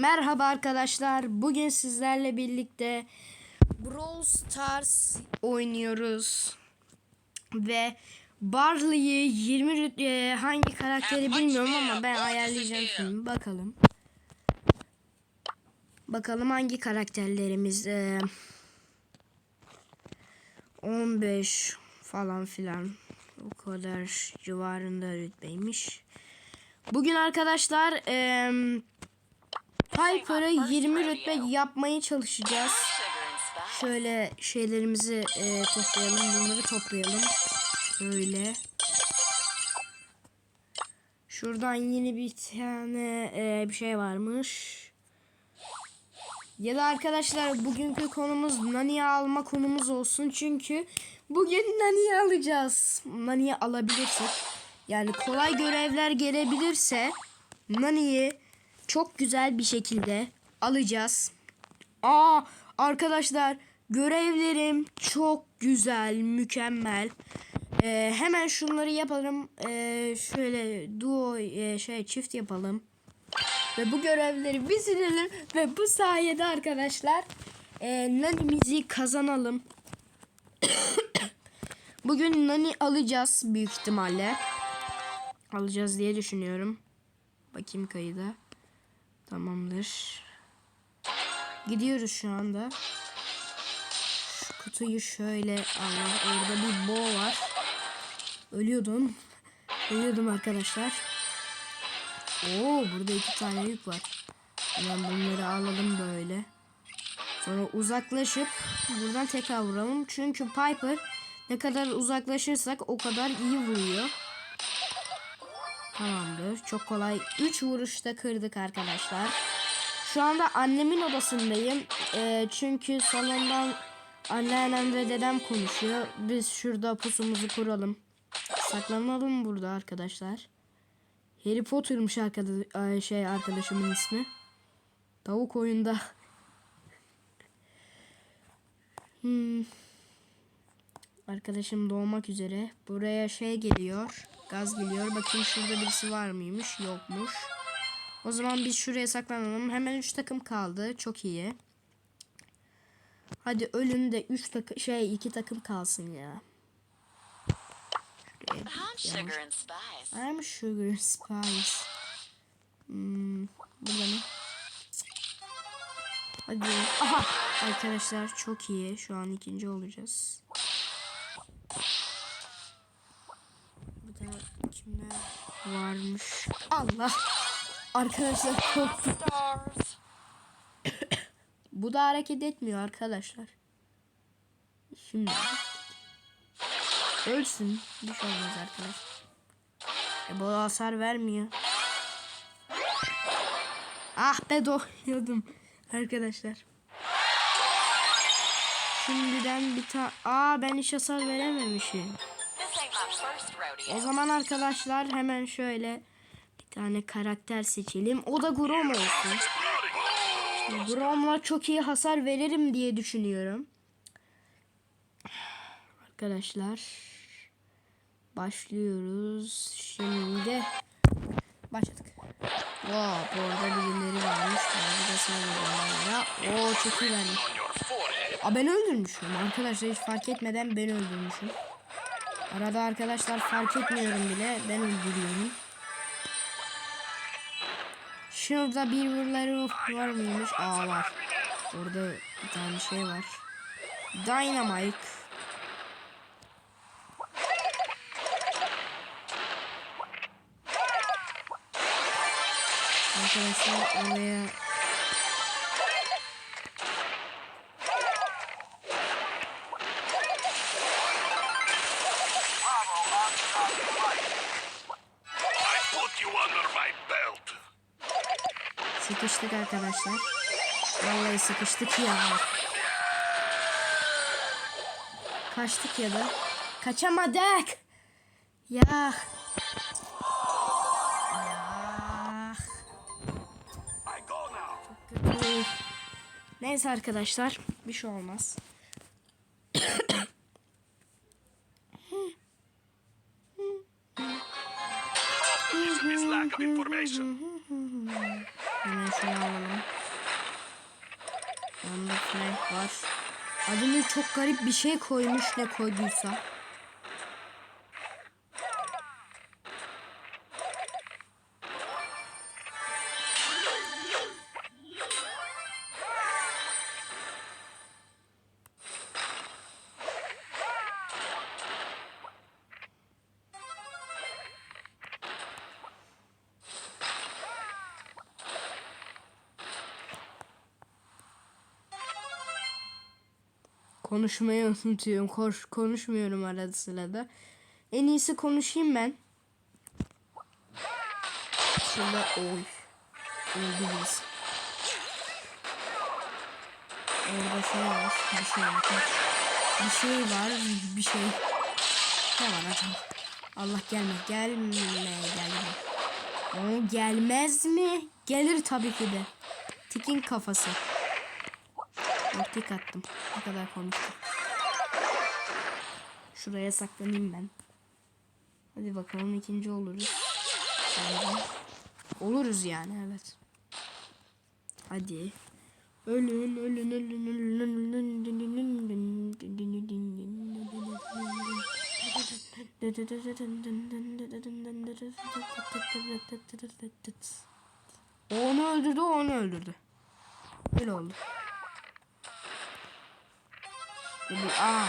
Merhaba arkadaşlar. Bugün sizlerle birlikte Brawl Stars oynuyoruz. Ve Barley'i 20 rüt- e, hangi karakteri bilmiyorum ama ben ayarlayacağım şimdi. Bakalım. Bakalım hangi karakterlerimiz e, 15 falan filan o kadar civarında rütbeymiş. Bugün arkadaşlar eee Piper'ı 20 rütbe yapmaya çalışacağız. Şöyle şeylerimizi e, toplayalım. Bunları toplayalım. Böyle. Şuradan yeni bir tane e, bir şey varmış. Ya da arkadaşlar bugünkü konumuz Nani'yi alma konumuz olsun. Çünkü bugün Nani'yi alacağız. Nani'yi alabilirsek. Yani kolay görevler gelebilirse Nani'yi çok güzel bir şekilde alacağız. Aa arkadaşlar görevlerim çok güzel, mükemmel. Ee, hemen şunları yapalım. Ee, şöyle duo e, şey çift yapalım. Ve bu görevleri bitirelim ve bu sayede arkadaşlar e, Nani'mizi kazanalım. Bugün Nani alacağız büyük ihtimalle. Alacağız diye düşünüyorum. Bakayım kayıda. Tamamdır. Gidiyoruz şu anda. Şu kutuyu şöyle Allah orada bir boğa var. Ölüyordum. Ölüyordum arkadaşlar. Oo burada iki tane yük var. Hemen bunları alalım böyle. Sonra uzaklaşıp buradan tekrar vuralım. Çünkü Piper ne kadar uzaklaşırsak o kadar iyi vuruyor. Tamamdır. Çok kolay. 3 vuruşta kırdık arkadaşlar. Şu anda annemin odasındayım. Ee, çünkü salondan anneannem ve dedem konuşuyor. Biz şurada pusumuzu kuralım. Saklanalım burada arkadaşlar. Harry Potter'mış arkadaş, şey arkadaşımın ismi. Tavuk oyunda. Hmm. Arkadaşım doğmak üzere. Buraya şey geliyor. Gaz geliyor. Bakayım şurada birisi var mıymış? Yokmuş. O zaman biz şuraya saklanalım. Hemen 3 takım kaldı. Çok iyi. Hadi ölün de 3 takım şey 2 takım kalsın ya. Şuraya I'm sugar and spice. I'm sugar spice. Hmm, burada ne? Hadi. Aha. Arkadaşlar çok iyi. Şu an ikinci olacağız. Burada kimler varmış? Allah. Arkadaşlar korktum. Bu da hareket etmiyor arkadaşlar. Şimdi. Ölsün. Bir şey olmaz arkadaşlar. E, bu hasar vermiyor. Ah be doğuyordum. Arkadaşlar. Şimdiden bir ta... Aa ben hiç hasar verememişim. O zaman arkadaşlar hemen şöyle bir tane karakter seçelim. O da Grom olsun. Şimdi Grom'la çok iyi hasar veririm diye düşünüyorum. Arkadaşlar başlıyoruz. Şimdi başladık. Wow, bu arada birileri varmış. Ben çok iyi verdim. Aa, ben öldürmüşüm. Arkadaşlar hiç fark etmeden ben öldürmüşüm. Arada arkadaşlar fark etmiyorum bile. Ben öldürüyorum. Şurada bir vurları var mıymış? Aa var. Orada bir tane şey var. Dynamite. Arkadaşlar oraya sıkıştık arkadaşlar. Vallahi sıkıştık ya. Kaçtık ya da. Kaçamadık. Ya. Neyse arkadaşlar. Bir şey olmaz. This lack of information. Hemen şunu alalım. Yanında Frank var. Adını çok garip bir şey koymuş ne koyduysa. Konuşmayı unutuyorum. Koş, konuşmuyorum arada sırada. En iyisi konuşayım ben. Şurada oy. Öldü birisi. Orada şey var. Bir şey var. Bir şey var. Bir şey. Ne var acaba? Allah gelme. Gelme. Gelme. O gelmez mi? Gelir tabii ki de. Tikin kafası. Bak tik attım. Ne kadar konuştum. Şuraya saklanayım ben. Hadi bakalım ikinci oluruz. Bence. Oluruz yani evet. Hadi. Ölün ölün ölün ölün ölün Onu öldürdü, onu öldürdü. Öyle oldu. Dedi, aa.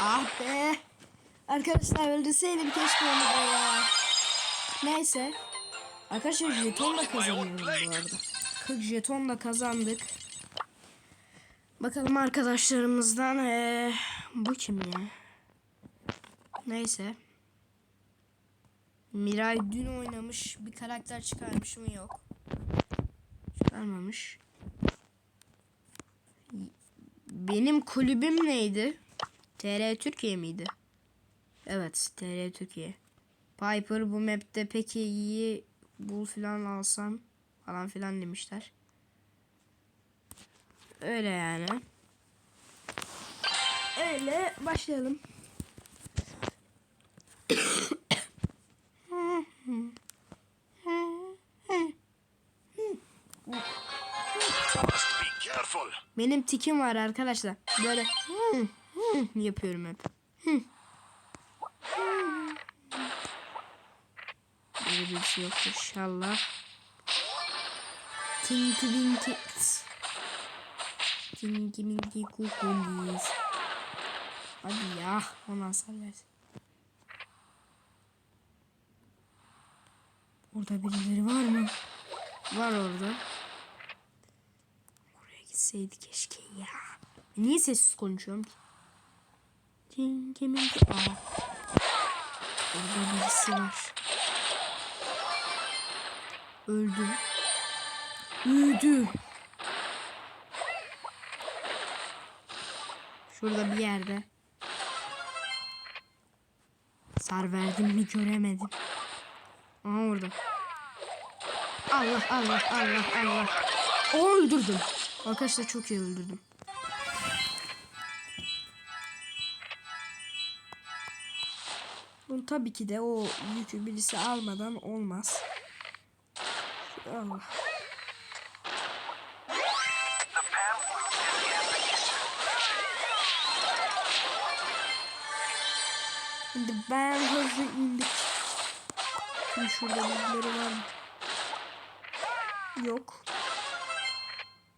Ah be. Arkadaşlar öldürseydim keşke onu da ya. Neyse. Arkadaşlar jeton da kazanıyoruz bu arada. 40 jeton da kazandık. Bakalım arkadaşlarımızdan eee, bu kim ya? Neyse. Miray dün oynamış bir karakter çıkarmış mı yok. Çıkarmamış. Benim kulübüm neydi? TR Türkiye miydi? Evet TR Türkiye. Piper bu map'te peki iyi bul filan alsam falan filan demişler. Öyle yani. Öyle başlayalım. Benim tikim var arkadaşlar. Böyle yapıyorum hep. Böyle bir şey yok inşallah. Tinky winky. Tinky winky kukulis. Hadi ya. Ona hasar. Orada birileri var mı? Var orada. Oraya gitseydi keşke ya. Niye sessiz konuşuyorum ki? Tinky winky. Aa. Orada birisi var. Öldü. Öldü. Şurada bir yerde. Sar verdim mi göremedim. Aha orada. Allah Allah Allah Allah. O öldürdüm. Arkadaşlar çok iyi öldürdüm. Bunu tabii ki de o yükü birisi almadan olmaz. Allah. Ben hızlı indik. Şimdi şurada birileri var mı? Yok.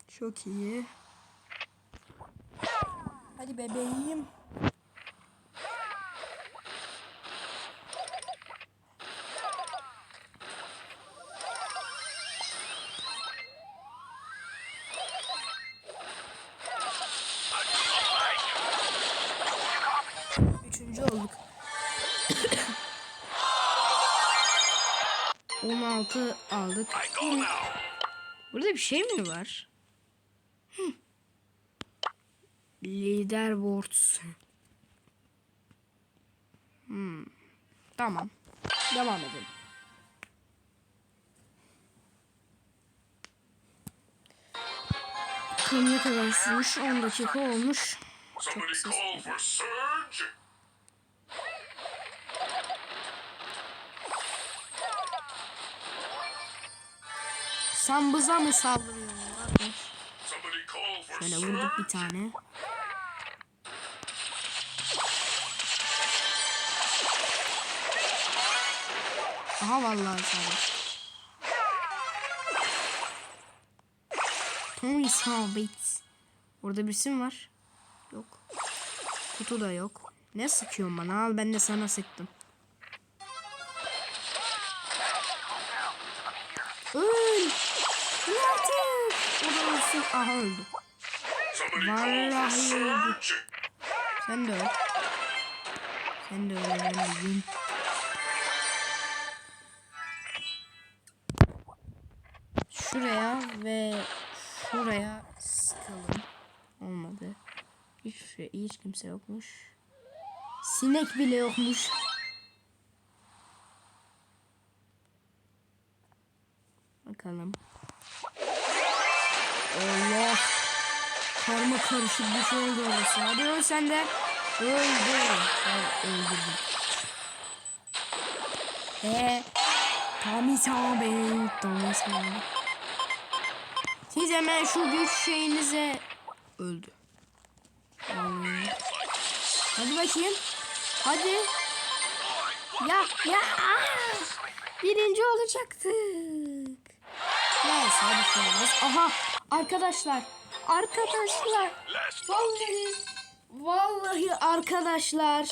Çok iyi. Hadi bebeğim. 16 aldık. Burada bir şey mi var? Hı. Leaderboards. Hmm. Tamam. Devam edelim. Bakalım ne kadar sürmüş. 10 dakika olmuş. Somebody kısa call for Surge? Sen bıza mı for Şöyle vurduk bir tane. Aha vallahi sana. Tommy Sabit. Orada birisi mi var? Yok. Kutu da yok. Ne sıkıyorsun bana? Al ben de sana sıktım. Ölsün. Aha öldü. Vallahi öldü. Sen de öl. Sen de öl. Ben de yiyeyim. Şuraya ve şuraya sıkalım. Olmadı. Hiç, şey- hiç kimse yokmuş. Sinek bile yokmuş. Bakalım. Allah. Karma karışık bir şey oldu orası. Hadi öl sen de. Öldü. Ben öldürdüm. Eee. Tommy Sabit. Tommy Sabit. Siz hemen şu güç şeyinize öldü. Vallahi. Hadi bakayım. Hadi. Ya ya. Birinci olacaktık. Neyse hadi şey. Aha arkadaşlar. Arkadaşlar. Vallahi. Vallahi arkadaşlar.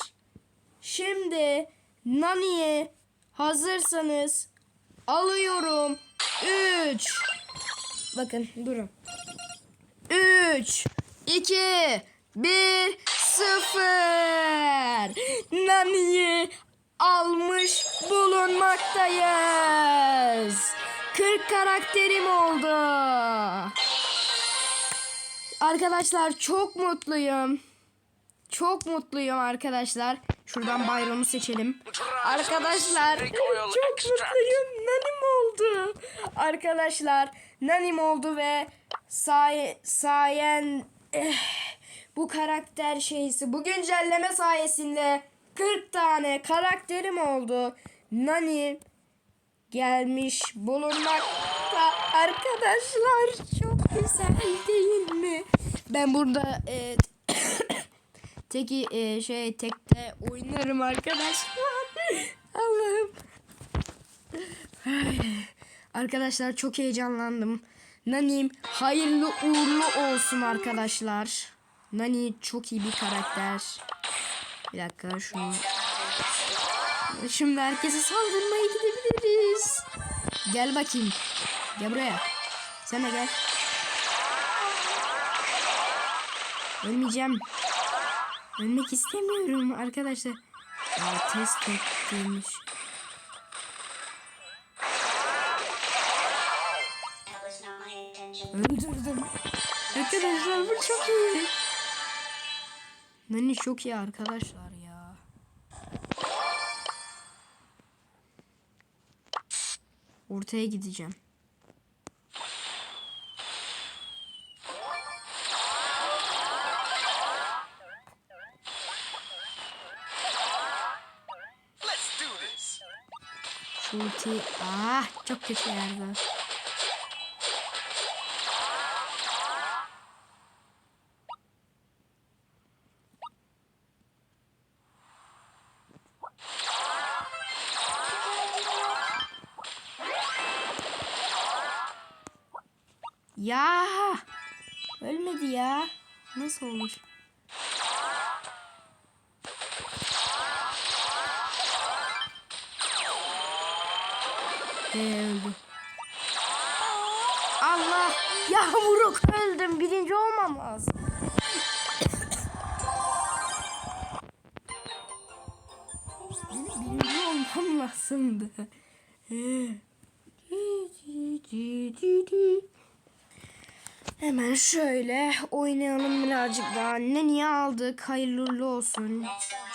Şimdi Nani'ye hazırsanız alıyorum. 3 Bakın durun. 3 2 1 0 Nani'yi almış bulunmaktayız. 40 karakterim oldu. Arkadaşlar çok mutluyum. Çok mutluyum arkadaşlar. Şuradan Byron'u seçelim. Arkadaşlar çok mutluyum. Nanim oldu. Arkadaşlar Nanim oldu ve say sayen eh, bu karakter şeysi bu güncelleme sayesinde 40 tane karakterim oldu. Nani gelmiş bulunmakta arkadaşlar güzel değil mi? Ben burada e, teki e, şey tekte oynarım arkadaşlar. Allah'ım. Arkadaşlar çok heyecanlandım. Nani'm hayırlı uğurlu olsun arkadaşlar. Nani çok iyi bir karakter. Bir dakika şunu Şimdi herkese saldırmaya gidebiliriz. Gel bakayım. Gel buraya. Sen de gel. Ölmeyeceğim. Ölmek istemiyorum arkadaşlar. Aa, test intention. Öldürdüm. Arkadaşlar bu çok iyi. Nani çok iyi arkadaşlar ya. Ortaya gideceğim. Ulti... Ah çok kötü yerde. Ya ölmedi ya. Nasıl olur? Hemen şöyle oynayalım birazcık daha. Ne niye aldık? Hayırlı olsun.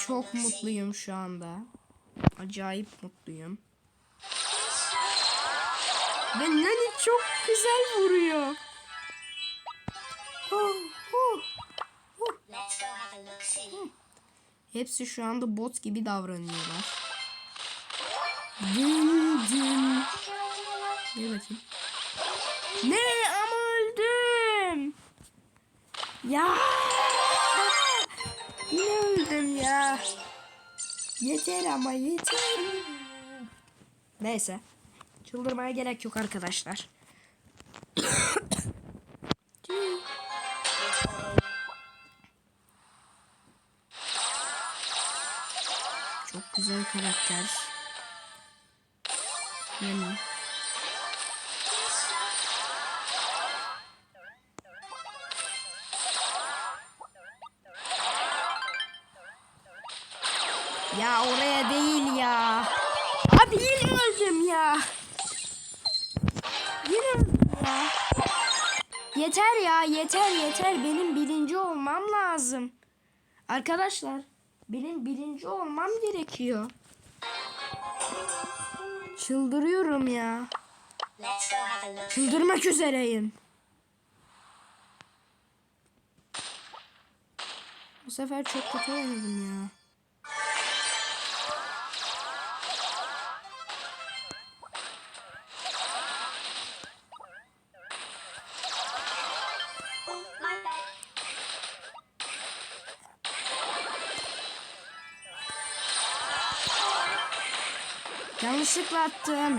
Çok mutluyum şu anda. Acayip mutluyum. Ve Nani çok güzel vuruyor. A look see. Hepsi şu anda bot gibi davranıyorlar. Dün. Gel bakayım. Ne ama öldüm. Ya. Yine öldüm ya. Yeter ama yeter. Neyse. Çıldırmaya gerek yok arkadaşlar. Çok güzel karakter. Yeter ya yeter yeter benim birinci olmam lazım. Arkadaşlar benim birinci olmam gerekiyor. Çıldırıyorum ya. Çıldırmak üzereyim. Bu sefer çok kötü oynadım ya. Yanlışlıkla attım.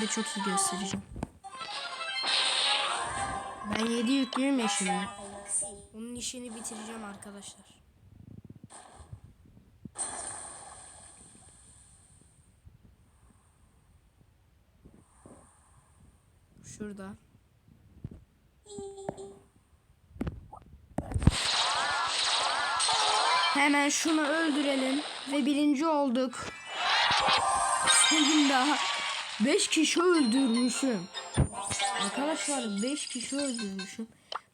De çok iyi göstereceğim. Ben 7 yüklüyüm ya şimdi. Onun işini bitireceğim arkadaşlar. Şurada. Hemen şunu öldürelim ve birinci olduk. Senin daha 5 kişi öldürmüşüm. Arkadaşlar 5 kişi öldürmüşüm.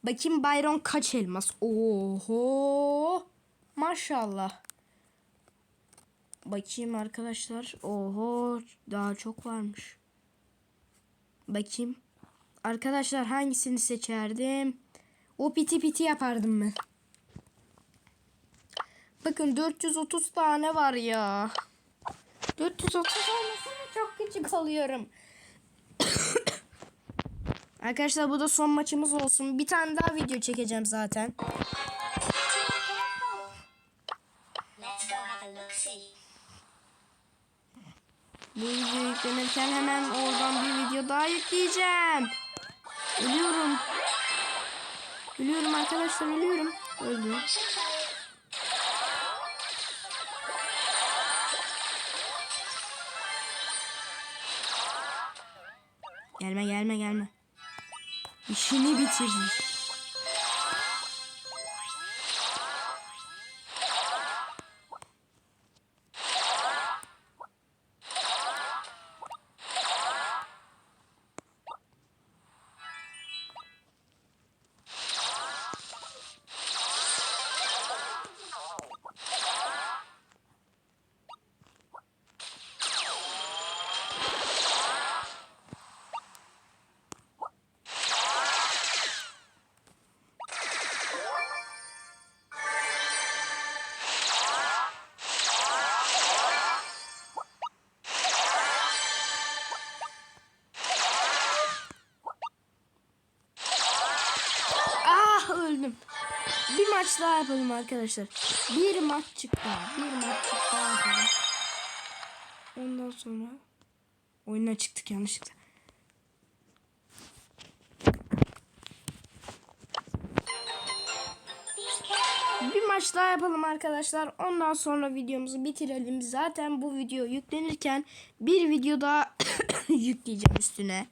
Bakayım Byron kaç elmas? Oho. Maşallah. Bakayım arkadaşlar. Oho. Daha çok varmış. Bakayım. Arkadaşlar hangisini seçerdim? O piti piti yapardım ben. Bakın 430 tane var ya. 430 olmasına küçük oluyorum. Arkadaşlar bu da son maçımız olsun. Bir tane daha video çekeceğim zaten. Bu video yüklenirken hemen oradan bir video daha yükleyeceğim. Ölüyorum. Ölüyorum arkadaşlar ölüyorum. Öldüm. Gelme gelme gelme. İşini bitirir. Öldüm. Bir maç daha yapalım arkadaşlar. Bir maç çıktı. Bir maç çıktı. Ondan sonra oyuna çıktık yanlışlıkla. Bir maç daha yapalım arkadaşlar. Ondan sonra videomuzu bitirelim. Zaten bu video yüklenirken bir video daha yükleyeceğim üstüne.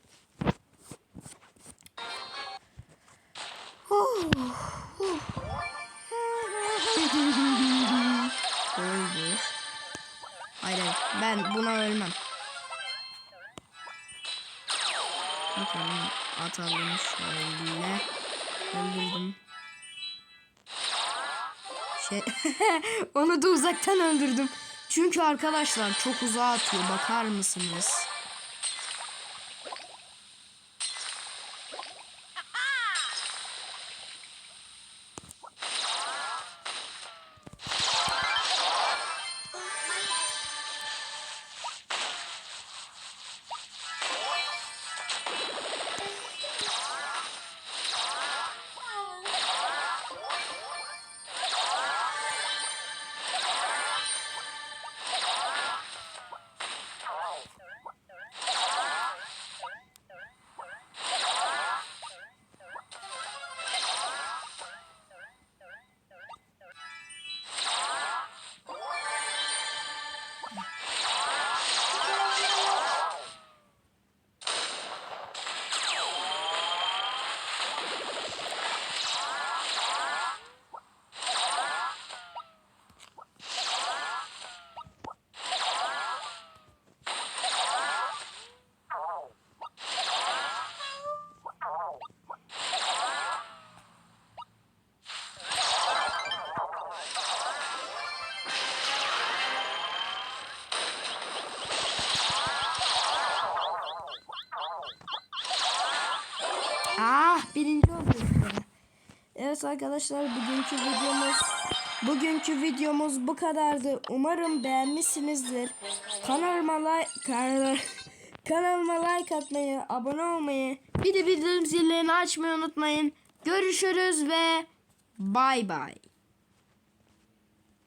Öldü. Hayır hayır. Ben buna ölmem. Bakalım atalım şöyle. Öldürdüm. Şey onu da uzaktan öldürdüm. Çünkü arkadaşlar çok uzağa atıyor. Bakar mısınız? Arkadaşlar bugünkü videomuz bugünkü videomuz bu kadardı. Umarım beğenmişsinizdir. Kanalıma like kanal- kanalıma like atmayı, abone olmayı, bir de bildirim zillerini açmayı unutmayın. Görüşürüz ve bay bay.